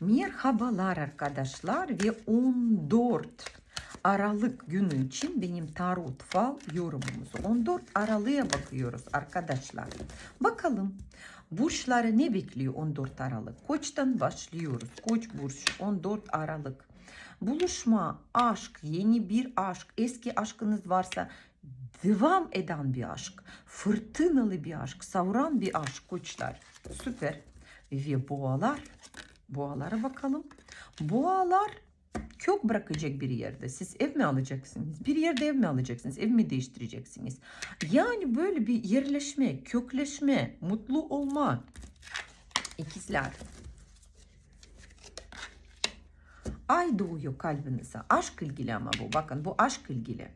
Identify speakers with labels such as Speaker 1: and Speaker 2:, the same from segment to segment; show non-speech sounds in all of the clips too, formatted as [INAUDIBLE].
Speaker 1: Merhabalar arkadaşlar ve 14 Aralık günü için benim tarot fal yorumumuzu 14 Aralık'a bakıyoruz arkadaşlar. Bakalım burçları ne bekliyor 14 Aralık? Koç'tan başlıyoruz. Koç burç 14 Aralık. Buluşma, aşk, yeni bir aşk, eski aşkınız varsa devam eden bir aşk, fırtınalı bir aşk, savuran bir aşk koçlar. Süper. Ve boğalar, boğalara bakalım. Boğalar kök bırakacak bir yerde. Siz ev mi alacaksınız? Bir yerde ev mi alacaksınız? Ev mi değiştireceksiniz? Yani böyle bir yerleşme, kökleşme, mutlu olma. İkizler. Ay doğuyor kalbinize. Aşk ilgili ama bu. Bakın bu aşk ilgili.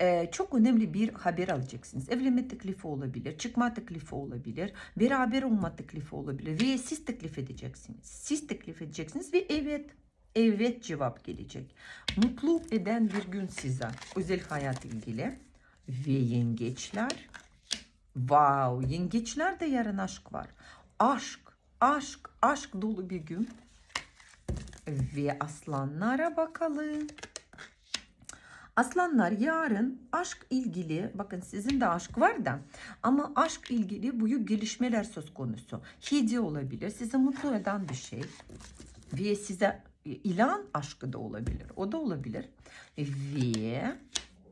Speaker 1: Ee, çok önemli bir haber alacaksınız. Evlenme teklifi olabilir, çıkma teklifi olabilir, beraber olma teklifi olabilir ve siz teklif edeceksiniz. Siz teklif edeceksiniz ve evet, evet cevap gelecek. Mutlu eden bir gün size. Özel hayat ilgili ve yengeçler. Wow, yengeçlerde yarın aşk var. Aşk, aşk, aşk dolu bir gün. Ve aslanlara bakalım. Aslanlar yarın aşk ilgili bakın sizin de aşk var da ama aşk ilgili büyük gelişmeler söz konusu. Hediye olabilir sizi mutlu eden bir şey ve size ilan aşkı da olabilir o da olabilir ve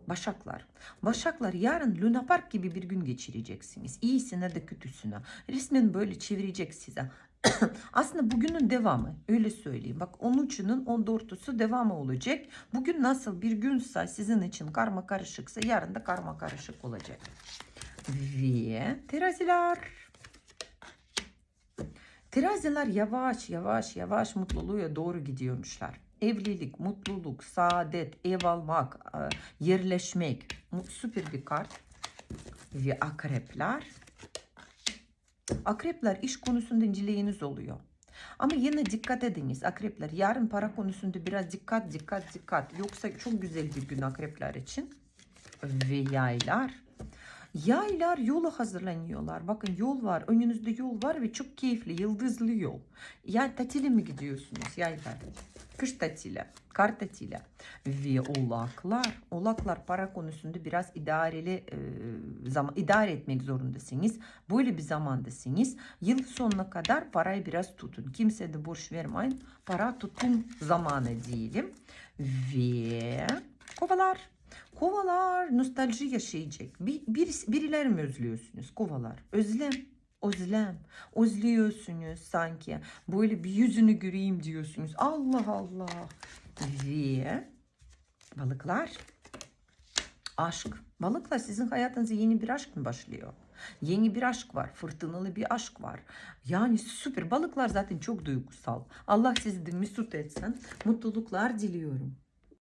Speaker 1: Başaklar. Başaklar yarın Luna Park gibi bir gün geçireceksiniz. İyisine de kötüsüne. Resmen böyle çevirecek size. [COUGHS] Aslında bugünün devamı öyle söyleyeyim. Bak 13'ünün 14'üsü devamı olacak. Bugün nasıl bir günse sizin için karma karışıksa yarın da karma karışık olacak. Ve teraziler. Teraziler yavaş yavaş yavaş mutluluğa doğru gidiyormuşlar. Evlilik, mutluluk, saadet, ev almak, e, yerleşmek. Süper bir kart. Ve akrepler. Akrepler iş konusunda inceliğiniz oluyor. Ama yine dikkat ediniz akrepler. Yarın para konusunda biraz dikkat dikkat dikkat. Yoksa çok güzel bir gün akrepler için. Ve yaylar. Yaylar yola hazırlanıyorlar. Bakın yol var. Önünüzde yol var ve çok keyifli. Yıldızlı yol. Yani tatile mi gidiyorsunuz yaylar? Kış tatili, kar tatili. Ve oğlaklar. Oğlaklar para konusunda biraz idareli e, zaman idare etmek zorundasınız. Böyle bir zamandasınız. Yıl sonuna kadar parayı biraz tutun. Kimseye de borç vermeyin. Para tutun zamanı diyelim. Ve. Kovalar nostalji yaşayacak. Bir, bir, birileri mi özlüyorsunuz? Kovalar. Özlem. Özlem. Özlüyorsunuz sanki. Böyle bir yüzünü göreyim diyorsunuz. Allah Allah. Ve balıklar. Aşk. Balıklar sizin hayatınıza yeni bir aşk mı başlıyor? Yeni bir aşk var. Fırtınalı bir aşk var. Yani süper. Balıklar zaten çok duygusal. Allah sizi de mesut etsin. Mutluluklar diliyorum.